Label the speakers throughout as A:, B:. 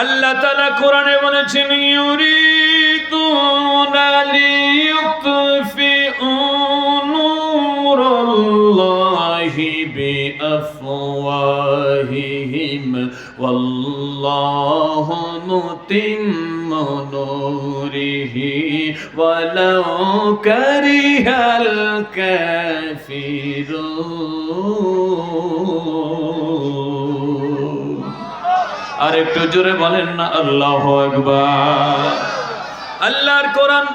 A: আল্লাহ তাআলা কোরআনে বলেছেন ইউরিদুনা লিইউতফিউ নূরাল্লাহি বিআফওয়াহিহিম ওয়াল্লাহু মুতিম্মু নূরিহি ওয়ালাউ কারিহাল কাফিরুন। আর একটু জোরে বলেন না আল্লাহ আল্লাহর কোরআন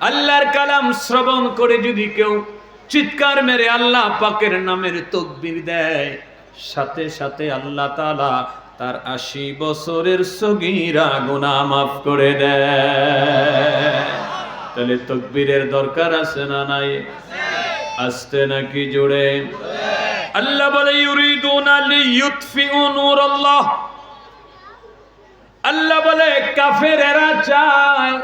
A: আল্লাহর কালাম শ্রবণ করে যদি কেউ চিৎকার মেরে আল্লাহ পাকের নামের তকবির দেয় সাথে সাথে আল্লাহ তালা তার আশি বছরের সগীরা গুনাহ মাফ করে দেয়। তাহলে তকবীরের দরকার আছে না নাই? আসতে নাকি জুড়ে আল্লাহ বলে ইউরিদুনা লিইউতফিউ নূরাল্লাহ। আল্লাহ বলে, কাফেরেরা চায়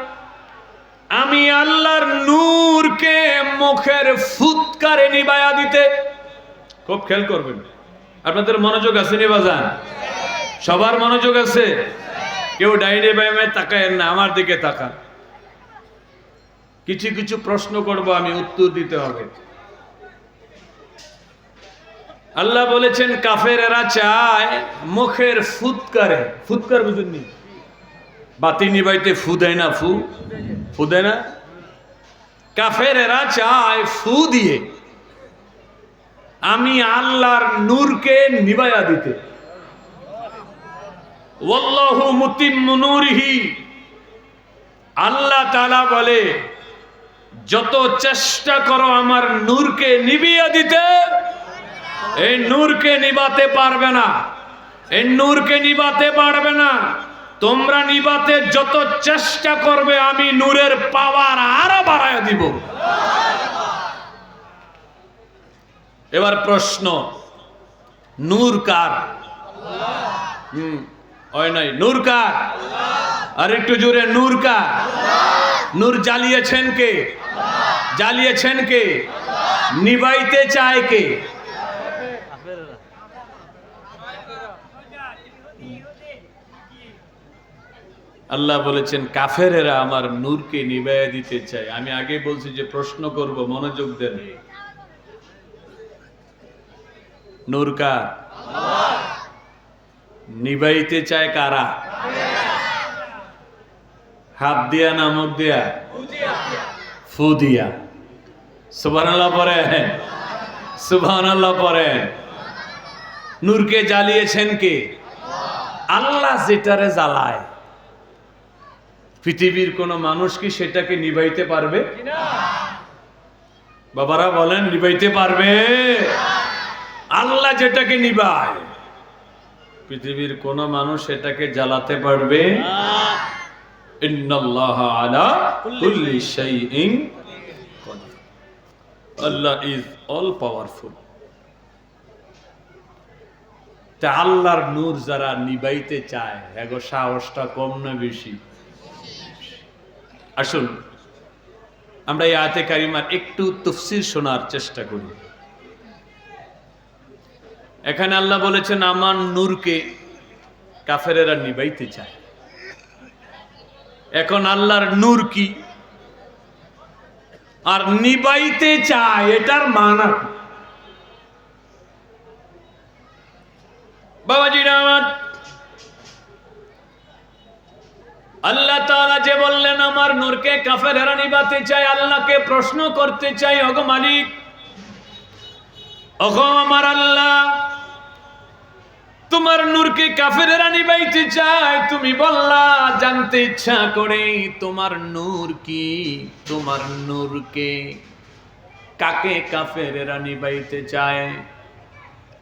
A: আমি আল্লাহর নূরকে মুখের ফুৎকারে নিবায়া দিতে। খুব খেয়াল করবেন। আপনাদের মনোযোগ আছে নি বাজান? সবার মনোযোগ আছে? কেউ ডাইনে বাইমে তাকায়েন না, আমার দিকে তাকান। কিছু কিছু প্রশ্ন করব, আমি উত্তর দিতে হবে। আল্লাহ বলেছেন, কাফেরেরা চায় মুখের ফুৎকারে ফুৎকার বুঝুননি বাতি নিবাইতে ফু দেয় না, ফু? ফু দেয় না? কাফেরেরা চায় ফু দিয়ে। আমি আল্লাহর নূরকে নিবায়া দিতে। ওয়াল্লাহু মুতিম্মু নূরিহি। আল্লাহ তাআলা বলে, যত চেষ্টা করো আমার নূরকে নিবিয়া দিতে এই নূরকে নিবাতে পারবে না। এই নূরকে নিবাতে পারবে না। তোমরা নিবাতে যত চেষ্টা করবে, আমি নূরের পাওয়ার আরও বাড়ায় দিব। এবার প্রশ্ন, নূর কার? হয় নাই। নূর কার? আর একটু জোরে, নূর কার? নূর জ্বালিয়েছেন কে? জ্বালিয়েছেন কে? নিবাইতে চায় কে? আল্লাহ বলেছেন, কাফেরেরা আমার নূরকে নিবাইয়া দিতে চায়। আমি আগে বলছি যে, প্রশ্ন করব, মনোযোগ দেন। নূর কার? নিবাইতে চায় কারা? হাত দিয়া নামক দিয়া? ফু দিয়া। সুবহানাল্লাহ পরে সুবহানাল্লাহ পরে নূরকে জ্বালিয়েছেন কে? আল্লাহ যেটারে জ্বালায়। পৃথিবীর কোন মানুষ কি সেটাকে নিভাইতে পারবে? বাবারা বলেন, নিভাইতে পারবে। আল্লাহ যেটাকে নিভায়, পৃথিবীর কোন মানুষ সেটাকে জ্বালাতে পারবে? Allah is all powerful. তা আল্লাহর নূর যারা নিবাইতে চায়, এগো সাহসটা কম না বেশি? আসুন, আমরা এই আয়াতে কারিমার একটু তফসির শোনার চেষ্টা করি। এখানে আল্লাহ বলেছেন, আমার নূরকে কাফেরেরা নিবাইতে চায়। এখন আল্লাহর নূর কি? আর নিবাইতে চায়, এটার মানা বাবাজিরা আমার আল্লাহ তাআলা যে বললেন, আমার নূরকে কাফেরেরা নিবাতে চায়, আল্লাহকে প্রশ্ন করতে চাই অগ মালিক। অগ আমার আল্লাহ, তোমার নূরকে কাফেরেরা নিবাইতে চায়। তুমি বললা, জানতে ইচ্ছা করে, তোমার নূর কি? তোমার নূরকে কাকে কাফেরেরা নিবাইতে চায়?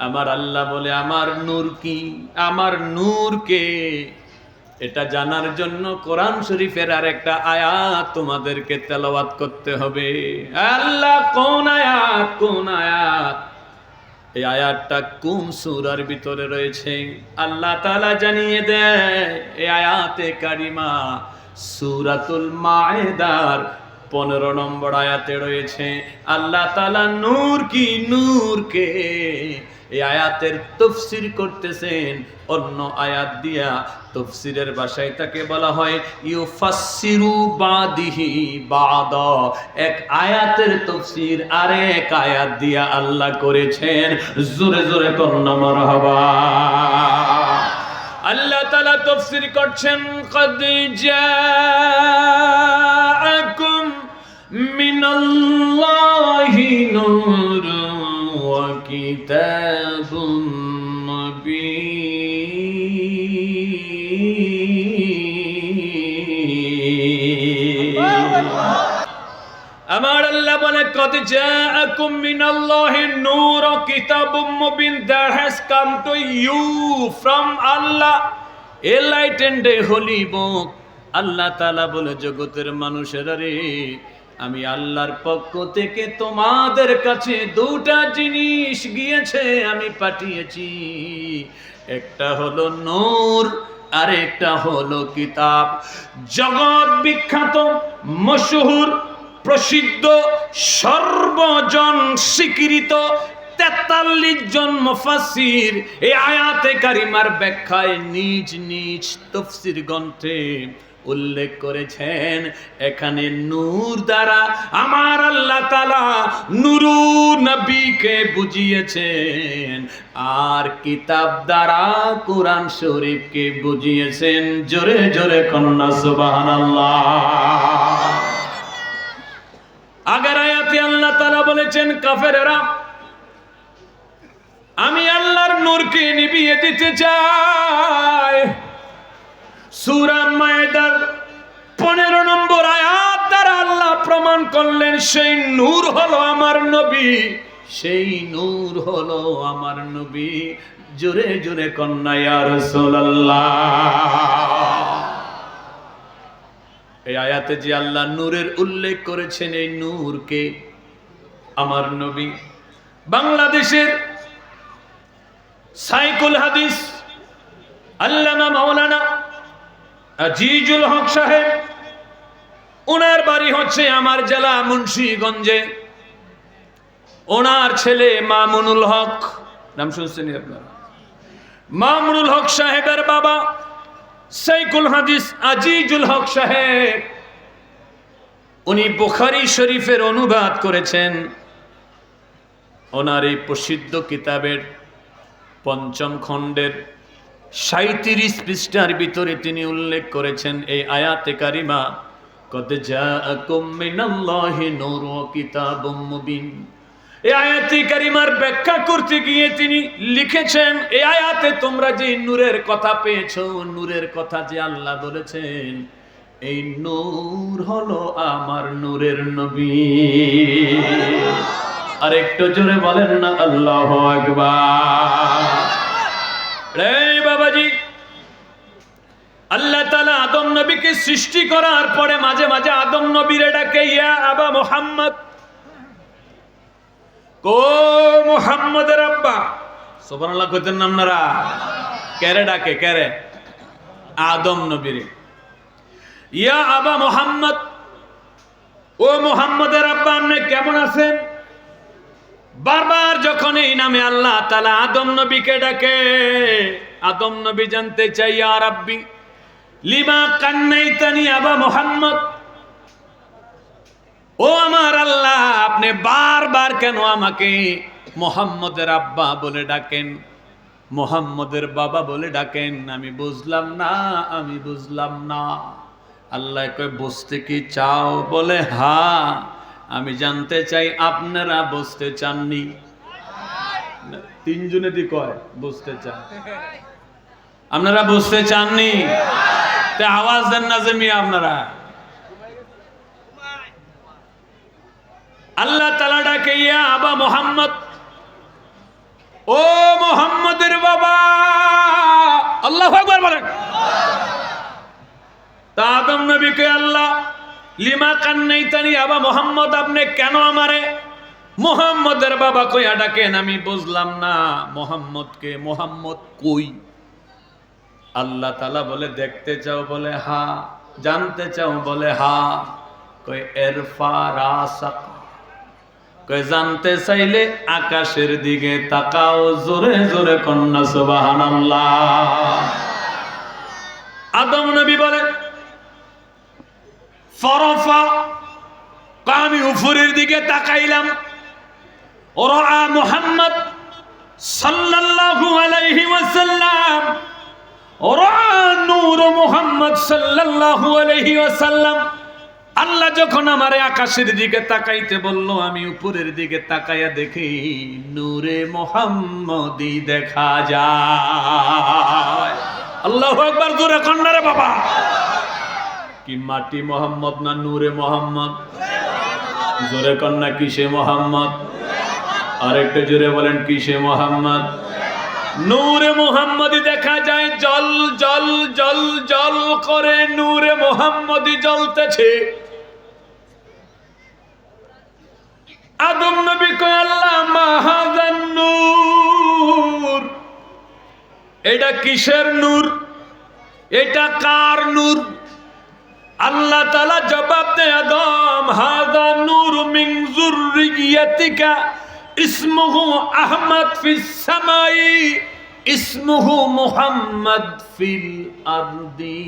A: আমার আল্লাহ বলে, আমার নূর কি? আমার নূরকে এটা জানার জন্য কোরআন শরীফের আর একটা আয়াত তোমাদেরকে তেলাওয়াত করতে হবে। আল্লাহ, কোন আয়াত কোন আয়াত? এই আয়াতটা কোন সূরার ভিতরে রয়েছে? আল্লাহ তাআলা জানিয়ে দেয়, এই আয়াতে কারিমা সূরাতুল মায়েদার পনেরো নম্বর আয়াতে রয়েছে, আল্লাহ তাআলা নূর কি নূরকে এই আয়াতের তফসির করতেছেন। অন্য আয়াত দিয়া তফসিরের ভাষায় তাকে বলা হয়, ইউফাসসিরু বাদিহি বাদ। এক আয়াতের তফসির আরেক আয়াত দিয়া আল্লাহ করেছেন। জোরে জোরে কন্যা মারহাবা। আল্লাহ তালা তফসির করছেন, কদ জাআকুম মিনাল্লাহি নূর ওয়া কিতাবুম আমার আল্লাহ বলে, কদ জাআকুম মিনাল্লাহি নূর ও কিতাবুম Mubin, that has come to you from Allah. A light and a holy book. Allah তাআলা বলে, জগতের মানুষেরা রে আমি আল্লাহর পক্ষ থেকে তোমাদের কাছে দুটা জিনিস গিয়েছে আমি পাঠিয়েছি। একটা হলো নূর আর একটা হলো কিতাব। জগৎ বিখ্যাত, মশহুর, প্রসিদ্ধ, সর্বজন স্বীকৃত, তেতাল্লিশ জন মুফাসির এই আয়াতে কারিমার ব্যাখ্যায় নিজ নিজ তফসির গ্রন্থে উল্লেখ করেছেন, এখানে নূর দ্বারা আমার আল্লাহ তালা নুরু নবীকে বুঝিয়েছেন। আর কিতাব দ্বারা কোরআন শরীফকে বুঝিয়েছেন, জোরে জোরে কন্যা সুবহানাল্লাহ। আগের আয়াতে আল্লাহ তালা বলেছেন, কাফেরেরা, আমি আল্লাহর নূরকে নিবিয়ে দিতে চাই। সূরা মায়দার পনেরো নম্বর আয়াত দ্বারা আল্লাহ প্রমাণ করলেন, সেই নূর হলো আমার নবী। সেই নূর হলো আমার নবী। জোরে জোরে কন্যা এই আয়াতে যে আল্লাহ নূরের উল্লেখ করেছেন, এই নূরকে আমার নবী। বাংলাদেশের সাইকুল হাদিস আল্লামা মাওলানা আজিজুল হক সাহেব ওনার বাড়ি হচ্ছে আমার জেলা মুন্সিগঞ্জে। ওনার ছেলে মামুনুল হক। নাম শুনছেন আপনারা? মামুনুল হক সাহেবের বাবা সাইকুল হাদিস আজিজুল হক সাহেব। উনি বুখারি শরীফের অনুবাদ করেছেন। ওনার এই প্রসিদ্ধ কিতাবের পঞ্চম খণ্ডের সাঁত্রিশ পৃষ্ঠার ভিতরে তিনি উল্লেখ করেছেন এই আয়াতে কারিমা কারিমার ব্যাখ্যা করতে গিয়ে তিনি লিখেছেন আয়াতে তোমরা যে নূরের কথা পেয়েছ, নূরের কথা যে আল্লাহ বলেছেন, এই নূর হলো আমার নূরের নবী। আর একটু জোরে বলেন না, আল্লাহ আকবার। বাবাজি। আল্লাহ তালা আদম নবীকে সৃষ্টি করার পরে মাঝে মাঝে আদম নবীরে ডাকে ইয়া আবা মোহাম্মদ। কো মোহাম্মদের আব্বা। সোবানাল্লাহ কইতেন না আপনারা? কেরে ডাকে, কেরে? আদম নবীরে। ইয়া আবা মোহাম্মদ। ও মোহাম্মদের আব্বা, আপনি কেমন আছেন? বারবার যখন এই নামে আল্লাহ তালা আদম নবীকে ডাকে, আদম নবী জানতে চাই আর আব্বি লিমা কান্নাইতানি আবা মোহাম্মদ? ও আমার আল্লাহ, আপনি বারবার কেন আমাকে মোহাম্মদের আব্বা বলে ডাকেন, মোহাম্মদের বাবা বলে ডাকেন? আমি বুঝলাম না, আমি বুঝলাম না। আল্লাহ কয়, বুঝতে কি চাও? বলে হা আমি জানতে চাই, আপনারা বুঝতে চাননি? তিনজনে দি কয়, বুঝতে চান। আপনারা বুঝতে চাননি? আওয়াজ দেন না মিয়া আপনারা। আল্লাহ তালা ডাকে, ইয়া আবা মোহাম্মদ। ও মোহাম্মদের বাবা। আল্লাহ একবার বলেন। তা আদম নবীকে আল্লাহ লিমা কান্নাইতানি আবা মোহাম্মদ, আপনি কেন আমারে? মোহাম্মদের বাবা কইয়া ডাকেন, আমি বুঝলাম না, মোহাম্মদকে, মোহাম্মদ কই? আল্লাহ তালা বলে, দেখতে চাও বলে, হা। জানতে চাও বলে, হা। কই এরফা রাসাক। কয়, জানতে চাইলে আকাশের দিকে তাকাও, জোরে জোরে কন্যা, সুবহানাল্লাহ। আদম নবী বলে আমি উপরের দিকে তাকাইলাম। ওরা মুহাম্মদ সাল্লাল্লাহু আলাইহি ওয়াসাল্লাম। সাল্লাল্লাহু আলাইহি ওয়াসাল্লাম। আল্লাহ যখন আমারে আকাশের দিকে তাকাইতে বলল, আমি উপরের দিকে তাকাইয়া দেখি নূরে মোহাম্মদি দেখা যায়। আল্লাহু আকবার, জোরে কন্নারে বাবা। কি মাটি মোহাম্মদ না নূরে মোহাম্মদ? জোরে কন্যা, কিসে মোহাম্মদ? আরেকটা জোরে বলেন, কিসে মোহাম্মদ? নূরে মোহাম্মদী দেখা যায়, জল জল জল জল করে নূরে মোহাম্মদী জ্বলতেছে। আদম নবী আল্লাহ মাহাজান নূর। এটা কিসের নূর? এটা কার নূর? আল্লাহ তালা জবাব দেয়, আদম, হাদা নূর মিন যুররিয়াতিকা, ইসমুহু আহমদ ফিস সামাই, ইসমুহু মুহাম্মদ ফিল আরদি।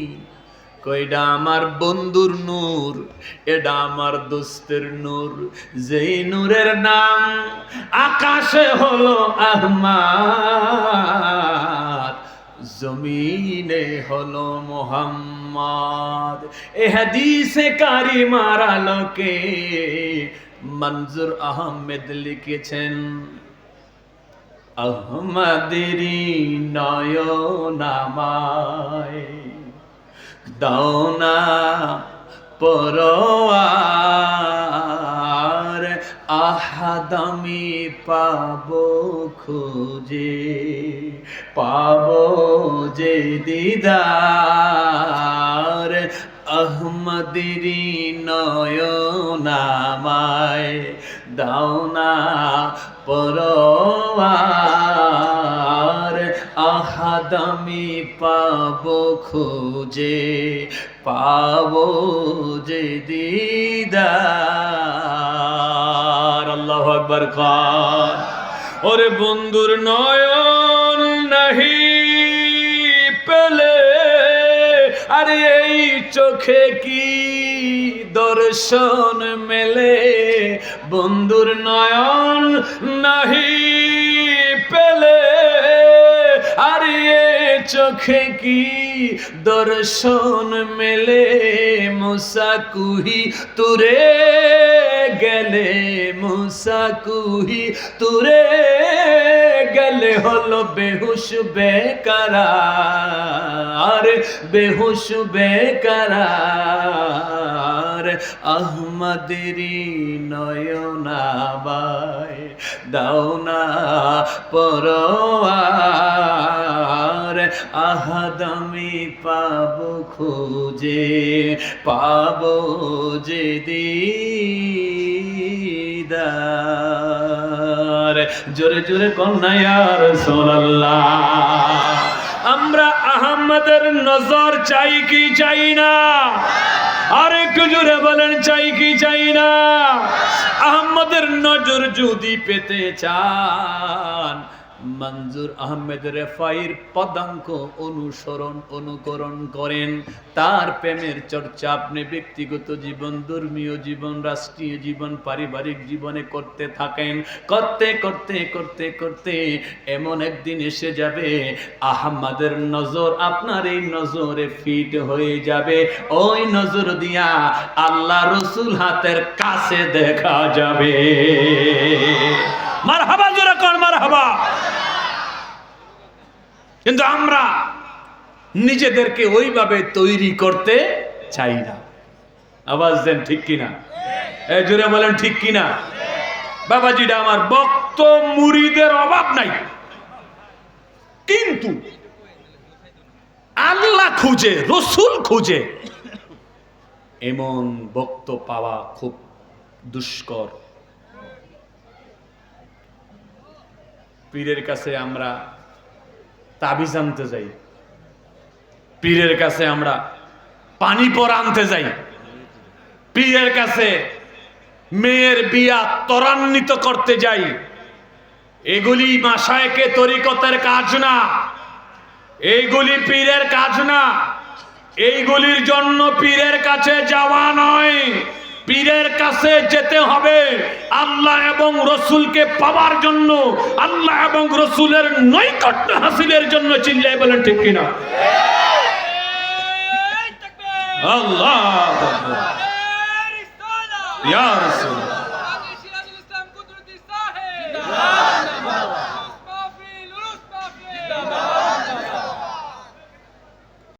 A: কইডা আমার বন্ধুর নূর এটা আমার দোস্তের নূর। যেই নূরের নাম আকাশে হলো আহমাদ, জমিনে হলো মোহাম্মদ। এ হাদিসে কারিমার আলোকে মঞ্জুর আহমেদ লিখেছেন আহমদেরি নয়নামায় দাওনা আহাদামি পাবো খুঁজে, পাবো যে দিদার। আহমদিরি নয়নামায় দাওনা পরোয়ার। আহাদামি পাব খুঁজে, পাব যে দিদার। আল্লাহ আকবর খান ওরে বন্ধুর নয়ন নাহি পেলে, আরে এই চোখে কি দর্শন মেলে? বন্ধুর নয়ন নাহি চোখে কি দর্শন মেলে? মুসাকুহি তুরে গেলে মুসাকুহি তুরে গেলে হলো বেহুশ বেকারার বেহুশ বেকারার। আহমদেরি নয়নাবাই দাওনা আহাদামি পাব খুঁজে, পাব যে দিদার জোরে জোরে কন্যায়ার সোনাল্লাহ আমরা আহমদের নজর চাই কি চাই না? আর একটু জোরে বলেন, চাই কি চাই না? আহমদের নজর যদি পেতে চান মঞ্জুর আহমেদ রেফাইর পদাঙ্ক অনুসরণ, অনুকরণ করেন। তার প্রেমের চর্চা আপনি ব্যক্তিগত জীবন, ধর্মীয় জীবন, রাষ্ট্রীয় জীবন, পারিবারিক জীবনে করতে থাকেন। করতে করতে করতে করতে এমন একদিন এসে যাবে আহম্মদের নজর আপনার এই নজরে ফিট হয়ে যাবে। ওই নজর দিয়া আল্লাহ রসুল হাতের কাছে দেখা যাবে। মার হাবা জোরা কর মার হাবা কিন্তু আমরা নিজেদেরকে ওইভাবে তৈরি করতে চাই না। আওয়াজ দেন ঠিক কিনা? এ, জোরে বলেন ঠিক কিনা? বাবাজিটা আমার বক্ত মুড়িদের অভাব নাই। কিন্তু আল্লাহ খুঁজে, রসুল খুঁজে এমন বক্ত পাওয়া খুব দুষ্কর। পীরের কাছে আমরা তাবিজ আনতে যাই। পীরের কাছে আমরা পানি পর আনতে যাই। পীরের কাছে মেয়ের বিয়া ত্বরান্বিত করতে যাই। এগুলি মাসায়কে তরিকতের কাজ না। এইগুলি পীরের কাজ না। এইগুলির জন্য পীরের কাছে যাওয়া নয়। পীরের কাছে যেতে হবে। আল্লাহ এবং রসুলকে পাওয়ার জন্য আল্লাহ এবং রসুলের নৈকট্য হাসিলের জন্য চিল্লাই বলেন ঠিক কিনা? আল্লাহ